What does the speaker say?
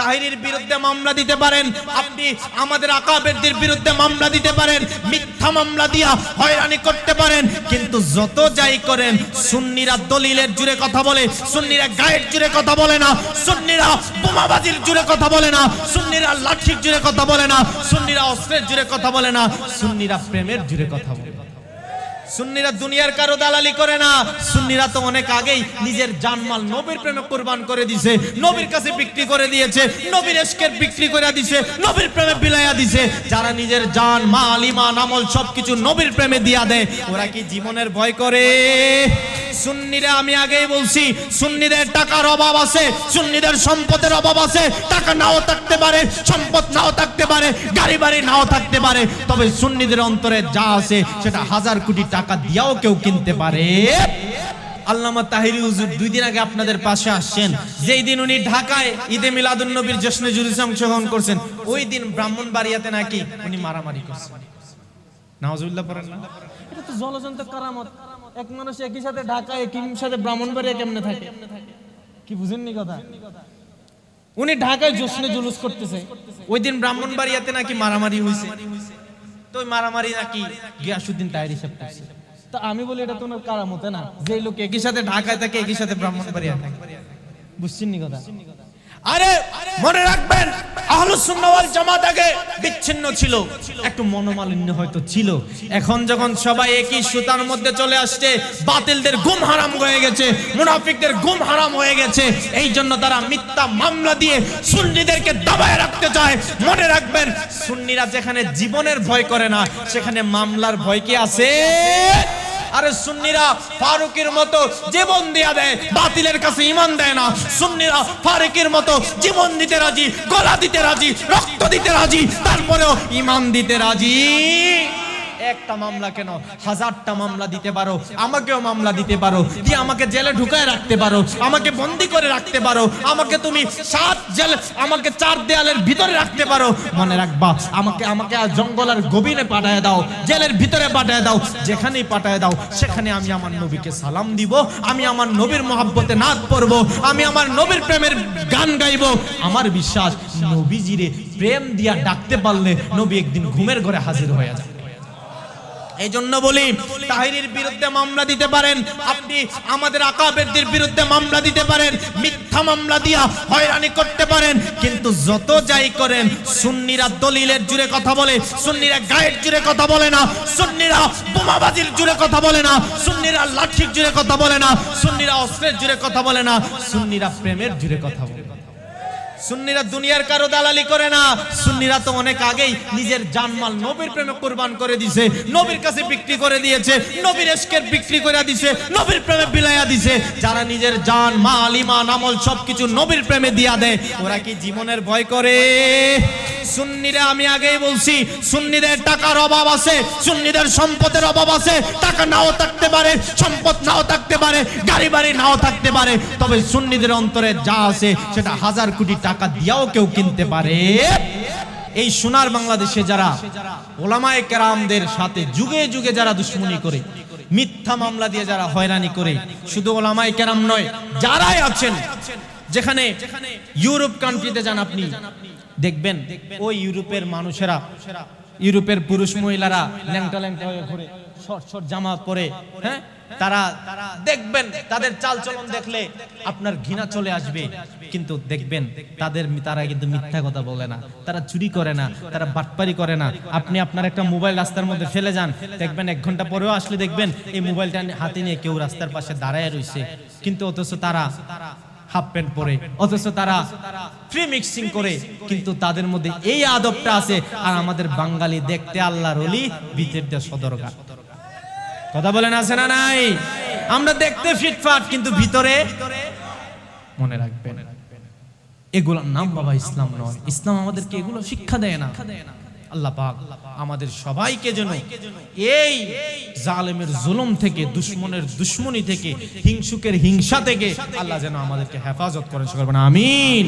তাহিরের বিরুদ্ধে মামলা দিতে পারেন। আপনি আমাদের আকাবেরদের বিরুদ্ধে মামলা দিতে পারেন। মিথ্যা মামলা দিয়া হয়রানি করতে পারেন। কিন্তু যত যাই করেন, সুন্নিরা দলিলের জুড়ে কথা বলে, সুন্নিরা গায়ের জুড়ে কথা বলে না, সুন্নিরা বোমাবাজির জুড়ে কথা বলে না, সুন্নিরা লাঠির জুড়ে কথা বলে না, সুন্নিরা অস্ত্রের জুড়ে কথা বলে না, সুন্নিরা প্রেমের জুড়ে কথা বলে সুন্নিরা দুনিয়ার কারও দালালি করে না। সুন্নিরা তো অনেক আগেই নিজের জানমাল নবীর প্রেমে কোরবান করে দিছে, নবীর কাছে বিক্রি করে দিয়েছে, নবীর এসকের বিক্রি করে দিছে, নবীর প্রেমে বিলাইয়া দিছে। যারা নিজের জান মাল ইমান আমল সবকিছু নবীর প্রেমে দিয়া দেয়, ওরা কি জীবনের ভয় করে? সুন্নিরা, আমি আগেই বলছি, সুন্নিদের টাকার অভাব আছে, সুন্নিদের সম্পদের অভাব আছে। টাকা নাও থাকতে পারে, সম্পদ নাও থাকতে পারে, গাড়ি বাড়ি নাও থাকতে পারে। তবে সুন্নিদের অন্তরে যা আছে, সেটা হাজার কোটি টাকা দিয়াও কেউ কিনতে পারে। যেই দিন উনি ঢাকায় ঈদে অংশগ্রহণ করছেন, ওই দিন ব্রাহ্মণবাড়িয়াতে নাকি উনি মারামারি করছেন। জলজন্ত কারামত। এক মানুষ একই সাথে একই সাথে ব্রাহ্মণবাড়িয়া কেমনে থাকে? কি বুঝেননি কথা? উনি ঢাকায় জোশনে জুলুস করতেছে। ওই দিন ব্রাহ্মণবাড়িয়াতে নাকি মারামারি হয়েছে তো ওই মারামারি নাকি গিয়াসুদ্দিন তাহেরি সাহেব করছে। তা আমি বলি এটা তো ওনার কারামতে না? যে লোক একই সাথে ঢাকায় থাকে, একই সাথে ব্রাহ্মণবাড়িয়া থাকে। বুঝছেন কথা? আরে মনে রাখবেন আহলুস সুন্নাহ ওয়াল জামাত আগে বিচ্ছিন্ন ছিল। একটু মনোমালিন্য হয়তো ছিল। এখন যখন সবাই একই সুতার মধ্যে চলে আসছে, বাতিলদের গুম হারাম হয়ে গেছে, মুনাফিকদের গুম হারাম হয়ে গেছে, এই জন্য তারা মিথ্যা মামলা দিয়ে সুন্নিদেরকে দাবায় রাখতে চায়। মনে রাখবেন, সুন্নিরা যেখানে জীবনের ভয় করে না, সেখানে মামলার ভয় কি আছে? আরে সুন্নিরা, ফারুকের মতো জীবন দিয়া দেয়, বাতিলের কাছে ইমান দেয় না। সুন্নিরা, ফারুকের মতো জীবন দিতে রাজি, গলা দিতে রাজি, রক্ত দিতে রাজি, তারপরেও ইমান দিতে রাজি। একটা মামলা কেন? হাজারটা মামলা দিতে পারো, আমাকেও মামলা দিতে পারো, দিয়ে আমাকে জেলে ঢুকায় রাখতে পারো, আমাকে বন্দি করে রাখতে পারো, আমাকে তুমি সাত জেল, আমাকে চার দেয়ালের ভিতরে রাখতে পারো। মনে রাখবা, আমাকে আমাকে জঙ্গলের গভীরে পাঠায় দাও, জেলের ভিতরে পাঠায় দাও, যেখানেই পাঠায় দাও, সেখানে আমি আমার নবীকে সালাম দিব, আমি আমার নবীর মহাব্বতে নাচ পড়ব, আমি আমার নবীর প্রেমের গান গাইবো। আমার বিশ্বাস, নবীজিরে প্রেম দিয়া ডাকতে পারলে নবী একদিন ঘুমের ঘরে হাজির হয়ে যাবে। এই জন্য বলি, তাহিরের বিরুদ্ধে মামলা দিতে পারেন। আপনি আমাদের আকাবেরদের বিরুদ্ধে মামলা দিতে পারেন, মিথ্যা মামলা দিয়া হয়রানি করতে পারেন। কিন্তু যত যাই করেন, সুন্নিরা দলিলের জুড়ে কথা বলে, সুন্নিরা গায়ের জুড়ে কথা বলে না, সুন্নিরা বোমাবাজির জুড়ে কথা বলে না, সুন্নিরা লাঠির জুড়ে কথা বলে না, সুন্নিরা অস্ত্রের জুড়ে কথা বলে না, সুন্নিরা প্রেমের জুড়ে কথা বলে সুন্নিরা দুনিয়ার কারও দালালি করে না। সুন্নিরা তো অনেক আগেই নিজের জানমাল নবীর প্রেমে কুরবান করে দিছে। নবীর কাছে বিক্রি করে দিয়েছে। নবীর এসকের বিক্রি করে দিছে। নবীর প্রেমে বিলাইয়া দিছে। যারা নিজের জান মাল ইমান আমল সবকিছু নবীর প্রেমে দিয়া দেয়, ওরা কি জীবনের ভয় করে? সুন্নিরা, আমি আগেই বলছি, সুন্নিদের টাকার অভাব আছে, সুন্নিদের সম্পদের অভাব আছে। টাকা নাও থাকতে পারে, সম্পদ নাও থাকতে পারে, গাড়ি বাড়ি নাও থাকতে পারে। তবে সুন্নিদের অন্তরে যা আছে, সেটা হাজার কোটি টাকা দিয়াও কেউ কিনতে পারে। এই সোনার বাংলাদেশে যারা ওলামায়ে কেরামদের সাথে যুগে যুগে যারা দুশ্মনী করে মিথ্যা মামলা দিয়ে যারা হয়রানি করে, শুধু ওলামাই কেরাম নয়, যারাই আছেন, যেখানে ইউরোপ কান্ট্রিতে যান আপনি, দেখবেন ওই ইউরোপের মানুষেরা ইউরোপের পুরুষ মহিলারা ল্যাংটা ল্যাংটা হয়ে ঘুরে, শর্ট শর্ট জামা পরে হ্যাঁ? তারা দেখবেন তাদের চালচলন দেখলে আপনার ঘৃণা চলে আসবে। কিন্তু দেখবেন তাদের তারা কিন্তু মিথ্যা কথা বলে না। তারা চুরি করে না, তারা বাটপারি করে না। আপনি আপনার একটা মোবাইল রাস্তার মধ্যে ফেলে যান, দেখবেন এক ঘণ্টা পরেও আসলে দেখবেন এই মোবাইলটা হাতে নিয়ে কেউ রাস্তার পাশে দাঁড়ায় রয়েছে কিন্তু অথচ তারা হাফ প্যান্ট পরে, অথচ তারা ফ্রি মিক্সিং করে, কিন্তু তাদের মধ্যে এই আদবটা আছে। আর আমাদের বাঙালি দেখতে আল্লাহর অলি দিয়ে সদরগা কথা বলেন, আছে না নাই? আমরা দেখতে ফিটফাট, কিন্তু ভিতরে মনে রাখবেন, এগুলোর নাম বাবা ইসলাম নয়। ইসলাম আমাদেরকে এগুলো শিক্ষা দেয় না। আল্লাহ পাক আমাদের সবাইকে যেন এই জালেমের জুলুম থেকে দুশ্মনের দুশ্মনী থেকে হিংসুকের হিংসা থেকে আল্লাহ যেন আমাদেরকে হেফাজত করেন। সকল আমিন।